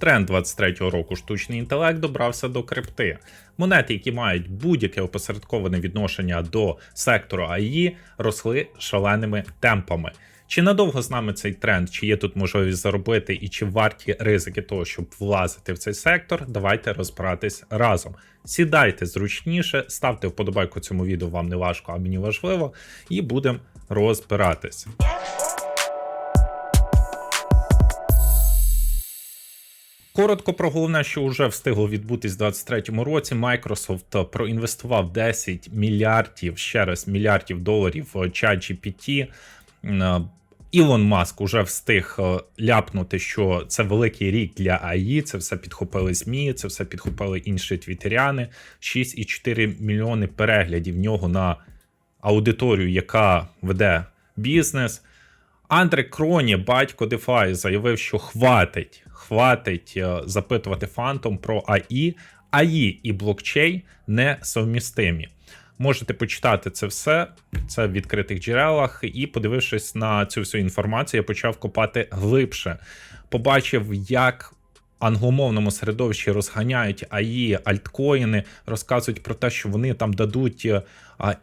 Тренд 23-го року штучний інтелект добрався до крипти. Монети, які мають будь-яке опосередковане відношення до сектору АІ, росли шаленими темпами. Чи надовго з нами цей тренд, чи є тут можливість заробити, і чи варті ризики того, щоб влазити в цей сектор? Давайте розбиратись разом. Сідайте зручніше, ставте вподобайку цьому відео, вам не важко, а мені важливо, і будемо розбиратись. Коротко про головне, що вже встигло відбутись в 2023 році. Microsoft проінвестував 10 мільярдів ще раз мільярдів доларів в ChatGPT. Е, Ілон Маск уже встиг е, ляпнути, що це великий рік для АІ. Це все підхопили ЗМІ, це все підхопили інші твітеряни. 6,4 мільйони переглядів нього на аудиторію, яка веде бізнес. Андре Кроні, батько DeFi, заявив, що хватить, хватить е, запитувати фантом про АІ. АІ і блокчейн не совмістимі. Можете почитати це все, це в відкритих джерелах, і подивившись на цю всю інформацію, я почав копати глибше. Побачив, як англомовному середовищі розганяють АІ, альткоїни, розказують про те, що вони там дадуть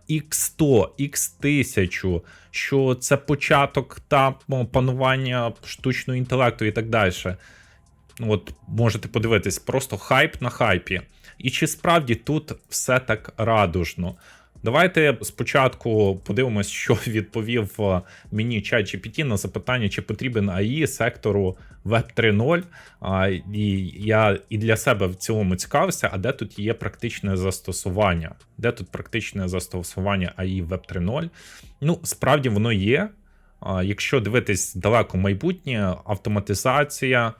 X100, X1000, що це початок та ну, панування штучного інтелекту і так далі. От можете подивитись, просто хайп на хайпі. І чи справді тут все так радужно? Давайте спочатку подивимось, що відповів е, мені ChatGPT на запитання, чи потрібен АІ сектору Web 3.0. І я і для себе в цілому цікавився, а де тут є практичне застосування? Де тут практичне застосування АІ Web 3.0? Ну, справді воно є. Якщо дивитись далеко майбутнє, автоматизація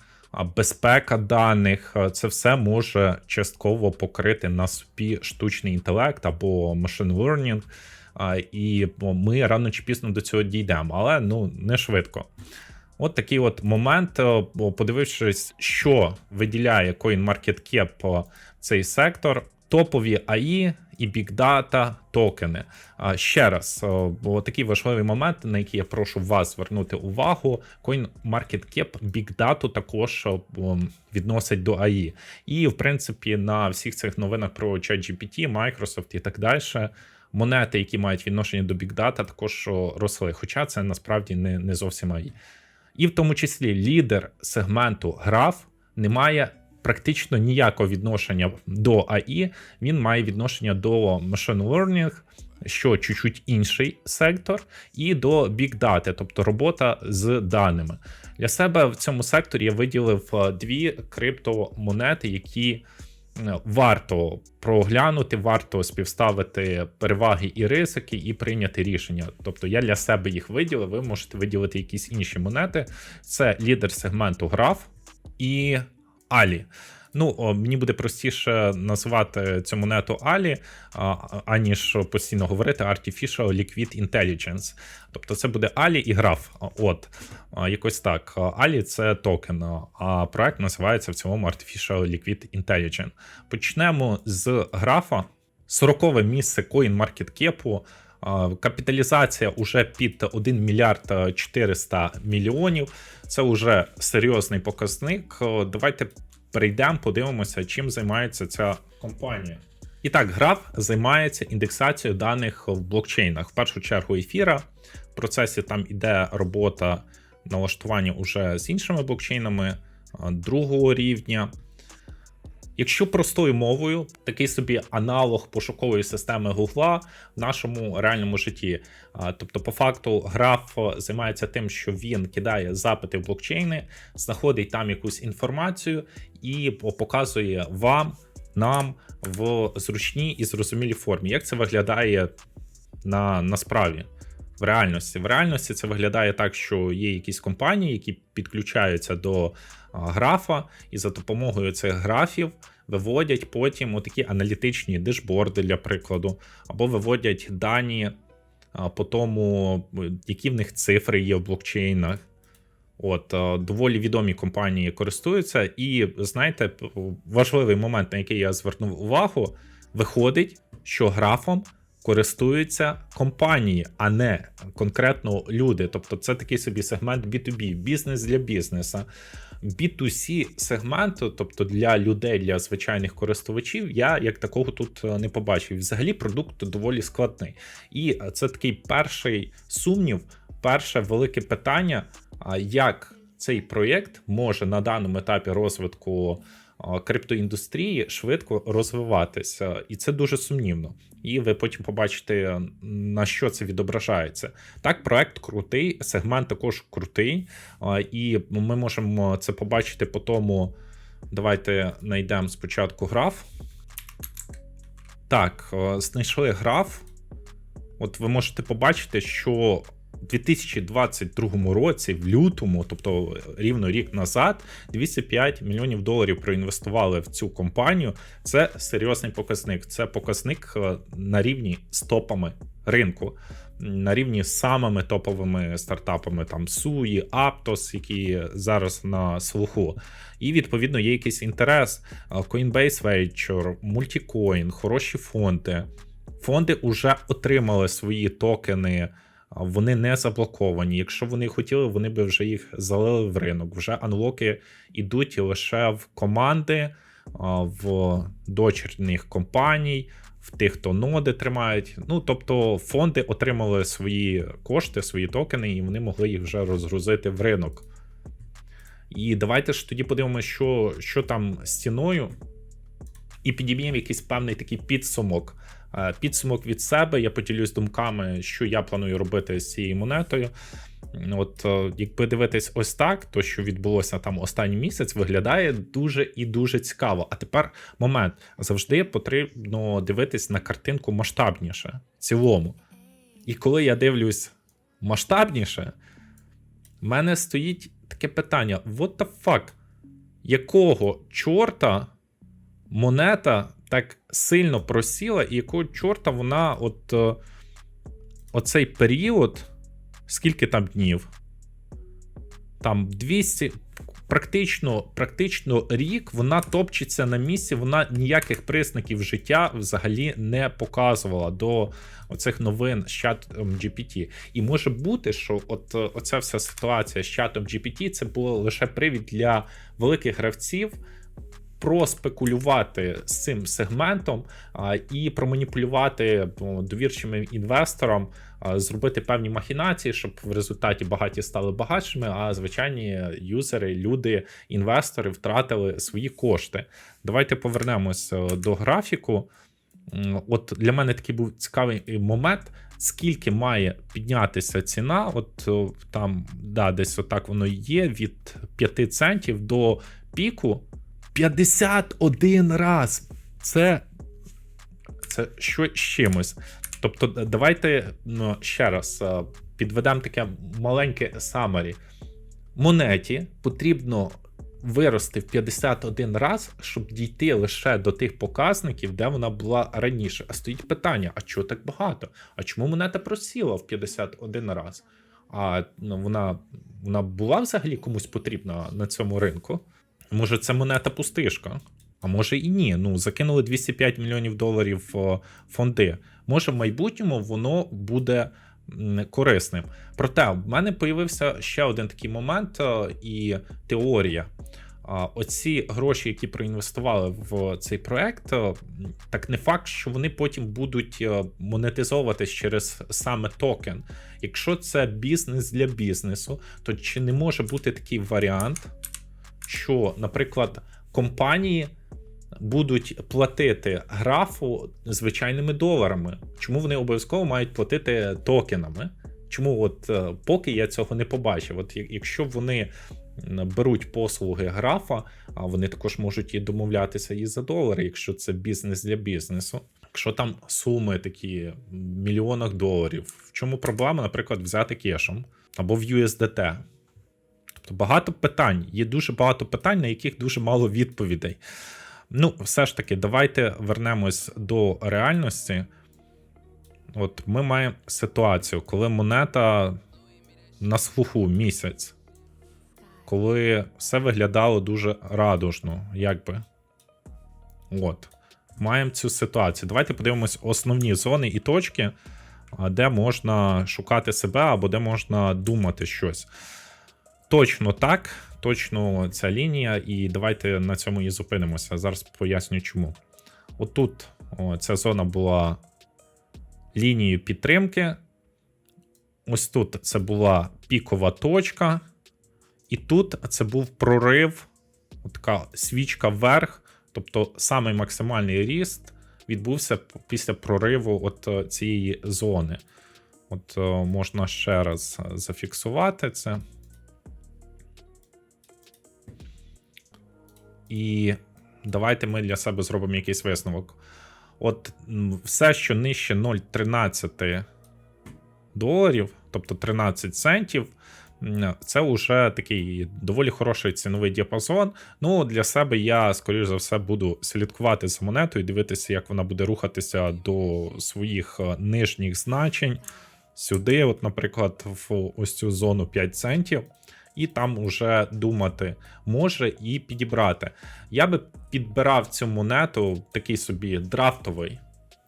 безпека даних, це все може частково покрити на собі штучний інтелект або machine learning, і ми рано чи пізно до цього дійдемо, але ну не швидко. От такий от момент, подивившись, що виділяє CoinMarketCap цей сектор, топові АІ і бікдата токени. Ще раз, такий важливий момент, на який я прошу вас звернути увагу. CoinMarketCap бікдату також відносить до АІ. І, в принципі, на всіх цих новинах про ChatGPT, Microsoft і так далі. Монети, які мають відношення до бікдата, також росли. Хоча це насправді не, не зовсім АІ. І в тому числі лідер сегменту граф не має практично ніякого відношення до АІ, він має відношення до machine learning, що чуть-чуть інший сектор, і до Big Data, тобто робота з даними. Для себе в цьому секторі я виділив е, дві криптомонети, які. Е, варто проглянути, варто співставити переваги і ризики, і прийняти рішення. Тобто я для себе їх виділив, ви можете виділити якісь інші монети. Це лідер сегменту граф і Алі. Ну, мені буде простіше назвати цю монету Алі, аніж постійно говорити Artificial Liquid Intelligence. Тобто це буде Алі і граф. От, якось так. Алі це токен, а проект називається в цілому Artificial Liquid Intelligence. Почнемо з графа. 40 місце CoinMarketCap. Капіталізація уже під 1 мільярд 400 мільйонів. Це вже серйозний показник. Давайте перейдемо, подивимося, чим займається ця компанія. І так, граф займається індексацією даних в блокчейнах. В першу чергу ефіра. В процесі там іде робота налаштування уже з іншими блокчейнами другого рівня. Якщо простою мовою, такий собі аналог пошукової системи Гугла в нашому реальному житті. Тобто, по факту, граф займається тим, що він кидає запити в блокчейни, знаходить там якусь інформацію і показує вам, нам в зручній і зрозумілій формі. Як це виглядає на, на справі? В реальності В реальності це виглядає так, що є якісь компанії, які підключаються до графа, і за допомогою цих графів виводять потім такі аналітичні дешборди, для прикладу, або виводять дані по тому, які в них цифри є в блокчейнах. От, доволі відомі компанії користуються, і знаєте, важливий момент, на який я звернув увагу, виходить, що графом користуються компанії, а не конкретно люди. Тобто, це такий собі сегмент B2B, бізнес для бізнеса. B2C сегменту, тобто для людей, для звичайних користувачів, я як такого тут е, не побачив. Взагалі продукт доволі складний. І це такий перший сумнів, перше велике питання, як цей проєкт може на даному етапі розвитку криптоіндустрії швидко розвиватися, і це дуже сумнівно. І ви потім побачите, на що це відображається. Так, проект крутий, сегмент також крутий, і ми можемо це побачити по тому. Давайте знайдемо спочатку граф. Так, знайшли граф. От ви можете побачити, що 2022 році, в лютому, тобто рівно рік назад, 205 мільйонів доларів проінвестували в цю компанію. Це серйозний показник. Це показник е, на рівні з топами ринку, на рівні з самими топовими стартапами, там Суї, Aptos, які зараз на слуху. І відповідно є якийсь інтерес. Е, Coinbase Venture, Multicoin, хороші фонди. Фонди вже отримали свої токени вони не заблоковані. Якщо вони хотіли, вони би вже їх залили в ринок. Вже анлоки йдуть лише в команди, в дочірних компаній, в тих, хто ноди тримають. Ну тобто фонди отримали свої кошти, свої токени, і вони могли їх вже розгрузити в ринок. І давайте ж тоді подивимося, що, що там з ціною. І підіб'ємо якийсь певний такий підсумок. Е, підсумок від себе. Я поділюсь думками, що я планую робити з цією монетою. От, е, якби дивитись ось так, то що відбулося там останній місяць, виглядає дуже і дуже цікаво. А тепер момент завжди потрібно дивитись на картинку масштабніше в цілому. І коли я дивлюсь масштабніше, в мене стоїть таке питання: what the fuck? Якого чорта монета так сильно просіла, і якого чорта вона от е, оцей період, скільки там днів? Там 200. Практично практично рік вона топчеться на місці, вона ніяких признаків життя взагалі не показувала до оцих новин з чатом GPT. І може бути, що от е, оця вся ситуація з чатом GPT це було лише привід для великих гравців проспекулювати з цим сегментом і проманіпулювати довірчим інвесторам, зробити певні махінації, щоб в результаті багаті стали багатшими, а звичайні юзери, люди, інвестори втратили свої кошти. Давайте повернемось е, до графіку. От для мене такий був цікавий момент. Скільки має піднятися ціна, от там, да, десь отак воно є від 5 центів до піку 51 раз. Це це що з чимось. Тобто, давайте ну, ще раз е, підведемо таке маленьке самарі. Монеті потрібно вирости в 51 раз, щоб дійти лише до тих показників, де вона була раніше. А стоїть питання: а чого так багато? А чому монета просіла в 51 раз? А ну, вона, вона була взагалі комусь потрібна на цьому ринку? Може, це монета пустишка? А може і ні. Ну, закинули 205 мільйонів доларів в фонди. Може, в майбутньому воно буде корисним. Проте, в мене появився ще один такий момент е, і теорія. Оці гроші, які проінвестували в цей проект, е, так не факт, що вони потім будуть е, монетизовуватись через саме токен. Якщо це бізнес для бізнесу, то чи не може бути такий варіант? Що, наприклад, компанії будуть платити графу звичайними доларами. Чому вони обов'язково мають платити токенами? Чому от е, поки я цього не побачив? От якщо вони беруть послуги графа, а вони також можуть і домовлятися і за долари, якщо це бізнес для бізнесу. Якщо там суми такі в мільйонах доларів, в чому проблема, наприклад, взяти кешем або в USDT? Тобто багато питань, є дуже багато питань, на яких дуже мало відповідей. Ну, все ж таки, давайте вернемось до реальності. От ми маємо ситуацію, коли монета на слуху місяць, коли все виглядало дуже радужно, якби. От. Маємо цю ситуацію. Давайте подивимось основні зони і точки, де можна шукати себе або де можна думати щось. Точно так. точно ця лінія, і давайте на цьому і зупинимося. Зараз поясню чому. Отут о, ця зона була лінією підтримки. Ось тут це була пікова точка. І тут це був прорив, така свічка вверх. Тобто самий максимальний ріст відбувся після прориву от е, цієї зони. От е, можна ще раз зафіксувати це. І давайте ми для себе зробимо якийсь висновок. От все, що нижче 0,13 доларів, тобто 13 центів, це вже такий доволі хороший ціновий діапазон. Ну, для себе я, скоріш за все, буду слідкувати за монетою, дивитися, як вона буде рухатися до своїх е, нижніх значень. Сюди, от, наприклад, в ось цю зону 5 центів, і там уже думати може і підібрати. Я би підбирав цю монету такий собі драфтовий,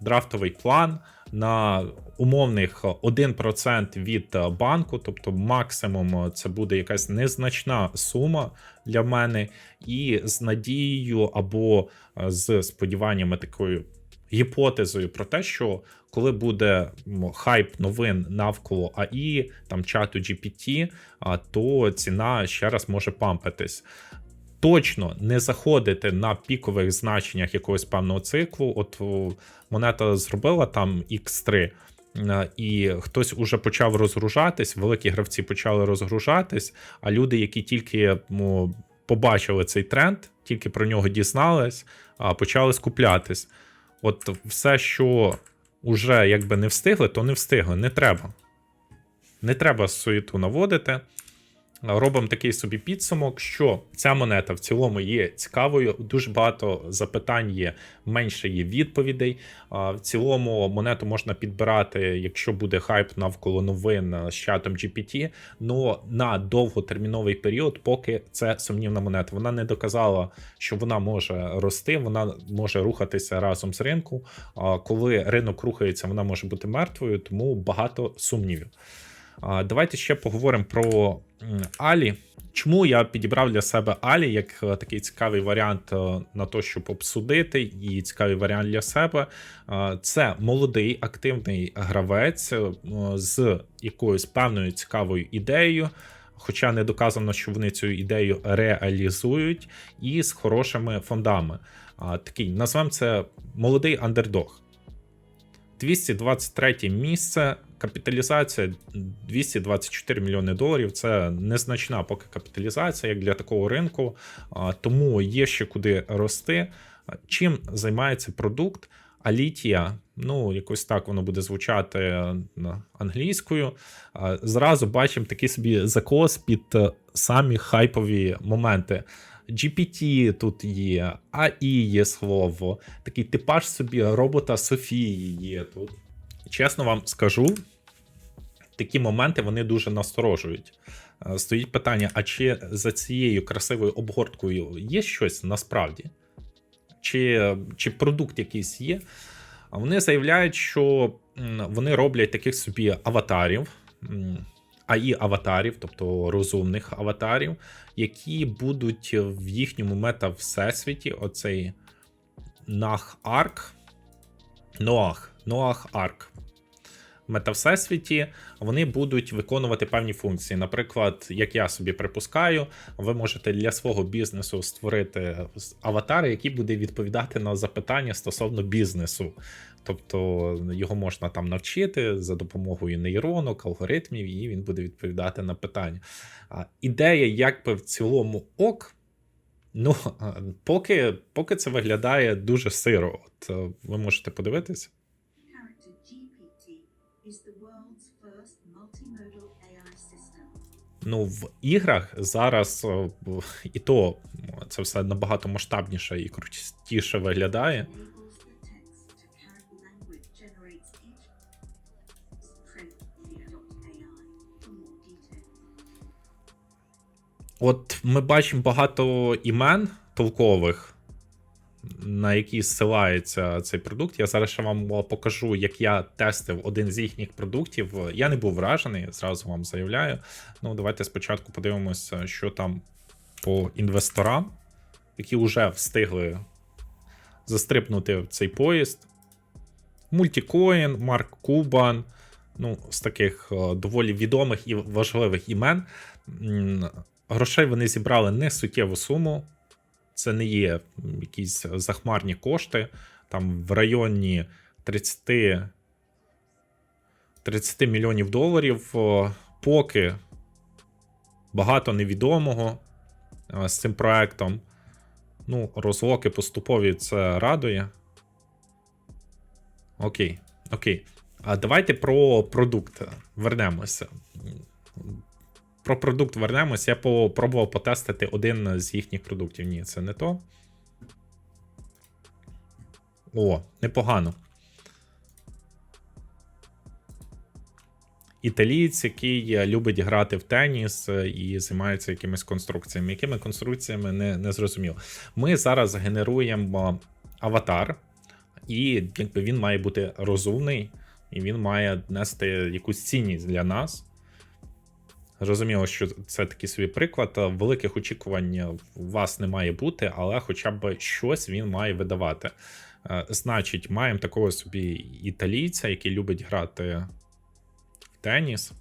драфтовий план на умовних 1% від банку, тобто максимум це буде якась незначна сума для мене, і з надією або з сподіваннями такою гіпотезою про те, що коли буде хайп новин навколо АІ, там чату GPT, то ціна ще раз може пампитись. Точно не заходити на пікових значеннях якогось певного циклу. От монета зробила там X3, е, і хтось уже почав розгружатись, великі гравці почали розгружатись, а люди, які тільки побачили цей тренд, тільки про нього дізнались, почали скуплятись. От все, що вже якби не встигли, то не встигли. Не треба. Не треба суєту наводити. Робимо такий собі підсумок, що ця монета в цілому є цікавою. Дуже багато запитань є, менше є відповідей. В цілому монету можна підбирати, якщо буде хайп навколо новин з чатом GPT, но на довготерміновий період, поки це сумнівна монета. Вона не доказала, що вона може рости, вона може рухатися разом з ринком. А Коли ринок рухається, вона може бути мертвою, тому багато сумнівів. Давайте ще поговоримо про Алі. Чому я підібрав для себе Алі як е, такий цікавий варіант е, на те, щоб обсудити, і цікавий варіант для себе. Це молодий активний гравець е, з якоюсь певною цікавою ідеєю. Хоча не доказано, що вони цю ідею реалізують, і з хорошими фондами. Такий назвемо це молодий андердог. 223 місце, капіталізація 224 мільйони доларів. Це незначна поки капіталізація, як для такого ринку, тому є ще куди рости. Чим займається продукт? Алітія, ну якось так воно буде звучати е, англійською. Зразу бачимо такий собі закос під е, самі хайпові моменти. GPT тут є, AI є слово, такий типаж собі робота Софії є тут. Чесно вам скажу, такі моменти вони дуже насторожують. Е, Стоїть питання: а чи за цією красивою обгорткою є щось насправді? Чи, чи продукт якийсь є? Вони заявляють, що вони роблять таких собі аватарів. AI аватарів, тобто розумних аватарів, які будуть в їхньому мета-всесвіті, оцей Нах Арк. Ноах, Арк. В мета-всесвіті вони будуть виконувати певні функції. Наприклад, як я собі припускаю, ви можете для свого бізнесу створити аватар, який буде відповідати на запитання стосовно бізнесу. Тобто його можна там навчити за допомогою нейронок, алгоритмів, і він буде відповідати на питання. Ідея, як би в цілому ок. Ну, поки, поки це виглядає дуже сиро. От е, ви можете подивитися. Ну, в іграх зараз е, і то це все набагато масштабніше і крутіше виглядає. От ми бачимо багато імен толкових, на які зсилається цей продукт. Я зараз ще вам покажу, як я тестив один з їхніх продуктів. Я не був вражений, зразу вам заявляю. Ну, давайте спочатку подивимося, що там по інвесторам, які вже встигли застрипнути в цей поїзд. Мультикоін, Марк Кубан. Ну, з таких е, доволі відомих і важливих імен. Грошей вони зібрали не суттєву суму. Це не є якісь захмарні кошти. Там в районі 30, 30 мільйонів доларів. Поки багато невідомого е, з цим проектом. Ну, розлоки поступові це радує. Окей, окей. А давайте про продукт вернемося. Про продукт вернемось. Я попробував потестити один з їхніх продуктів. Ні, це не то. О, непогано. Італієць, який любить грати в теніс е, і займається якимись конструкціями. Якими конструкціями не, не зрозуміло. Ми зараз генеруємо аватар, і якби він має бути розумний, і він має нести якусь цінність для нас. Зрозуміло, що це такий собі приклад. Великих очікувань у вас не має бути, але хоча б щось він має видавати. Е, Значить, маємо такого собі італійця, який любить грати в теніс.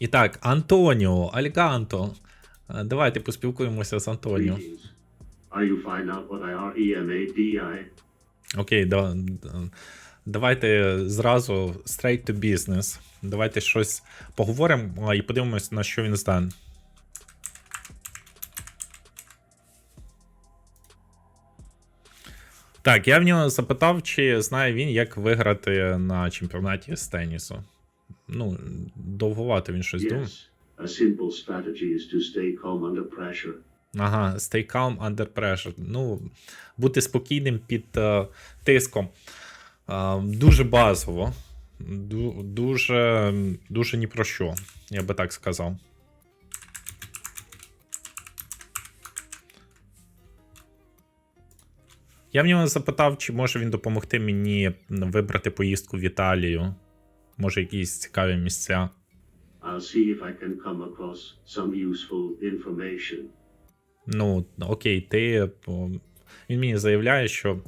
І так, Антоніо, Альганто. Е, Давайте поспілкуємося з Антоніо. EMADI? Окей, да, да. давайте зразу straight to business. Давайте щось поговоримо і подивимось, на що він здатен. Так, я в нього запитав, чи знає він, як виграти на чемпіонаті з тенісу. Ну, довгувато він щось. Yes. A simple strategy is to stay calm under pressure. Ага, stay calm under pressure. Ну, бути спокійним під е, тиском. Е, дуже базово. Ду- дуже, дуже ні про що, я би так сказав. Я в нього запитав, чи може він допомогти мені вибрати поїздку в Італію. Може, якісь цікаві місця. I'll see if I can come across some useful information. Ну, окей, ти. Він мені заявляє, що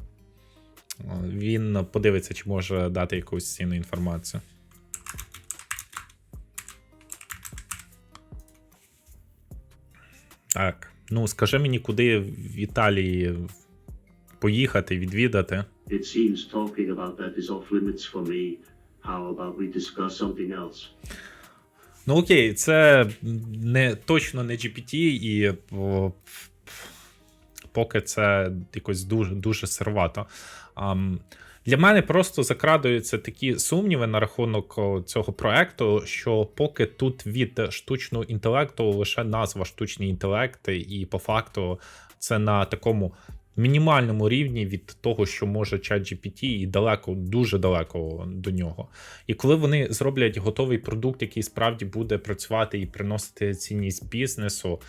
він подивиться, чи може дати якусь цінну інформацію. Так. Ну, скажи мені, куди в Італії поїхати, відвідати. It seems talking about that is off limits for me. How about we discuss something else? Ну окей, це не точно не GPT, і о, поки це якось дуже дуже сервато. Для мене просто закрадуються такі сумніви на рахунок цього проекту, що поки тут від штучного інтелекту лише назва штучний інтелект, і по факту це на такому мінімальному рівні від того, що може ChatGPT, і далеко, дуже далеко до нього. І коли вони зроблять готовий продукт, який справді буде працювати і приносити цінність бізнесу,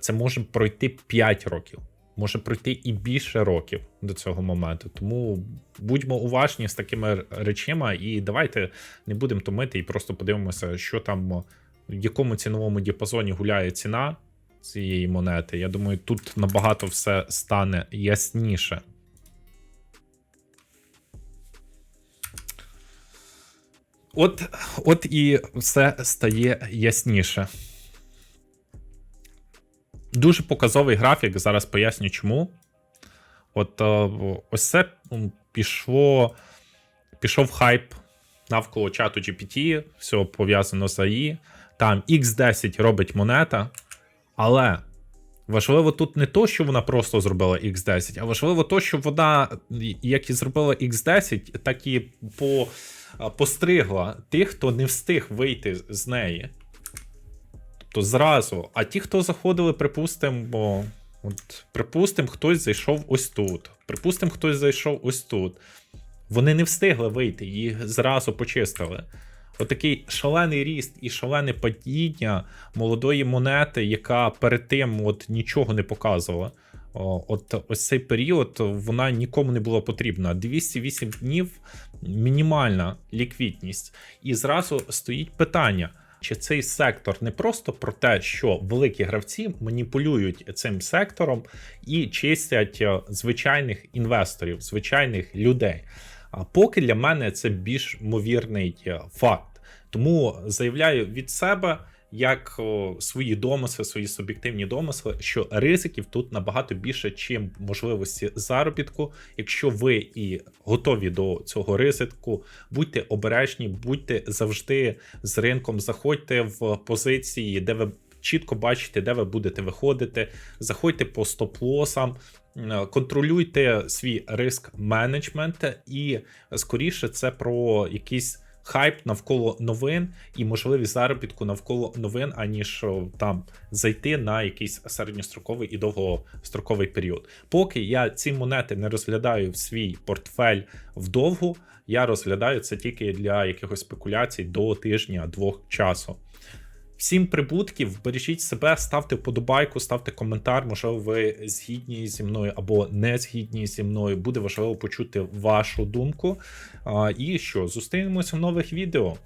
це може пройти 5 років, може пройти і більше років до цього моменту. Тому будьмо уважні з такими речима, і давайте не будемо томити і просто подивимося, що там в якому ціновому діапазоні гуляє ціна цієї монети. Я думаю, тут набагато все стане ясніше. От, от і все стає ясніше. Дуже показовий графік. Зараз поясню чому. От е, ось це пішло, пішов хайп навколо чату GPT, все пов'язано з AI. Там X10 робить монета, але важливо тут не то, що вона просто зробила X10, а важливо то, що вона, як і зробила X10, так і по, постригла тих, хто не встиг вийти з неї. Тобто зразу. А ті, хто заходили, припустимо, от, припустимо, хтось зайшов ось тут. Припустимо, хтось зайшов ось тут. Вони не встигли вийти, їх зразу почистили. Отакий шалений ріст і шалене падіння молодої монети, яка перед тим от нічого не показувала. От ось цей період вона нікому не була потрібна. 208 днів мінімальна ліквідність. І зразу стоїть питання: Чи цей сектор не просто про те, що великі гравці маніпулюють цим сектором і чистять е, звичайних інвесторів, звичайних людей? А поки для мене це більш ймовірний е, факт. Тому заявляю від себе як свої домисли, свої суб'єктивні домисли, що ризиків тут набагато більше, чим можливості заробітку. Якщо ви і готові до цього ризику, будьте обережні, будьте завжди з ринком, заходьте в позиції, де ви чітко бачите, де ви будете виходити. Заходьте по стоп-лосам, контролюйте свій риск менеджмент, і скоріше це про якийсь хайп навколо новин і можливість заробітку навколо новин, аніж там зайти на якийсь середньостроковий і довгостроковий період. Поки я ці монети не розглядаю в свій портфель вдовгу, я розглядаю це тільки для якихось спекуляцій до тижня-двох часу. Всім прибутків, бережіть себе, ставте вподобайку, ставте коментар. Можливо, ви згідні зі мною або не згідні зі мною. Буде важливо почути вашу думку. І що, зустрінемося в нових відео.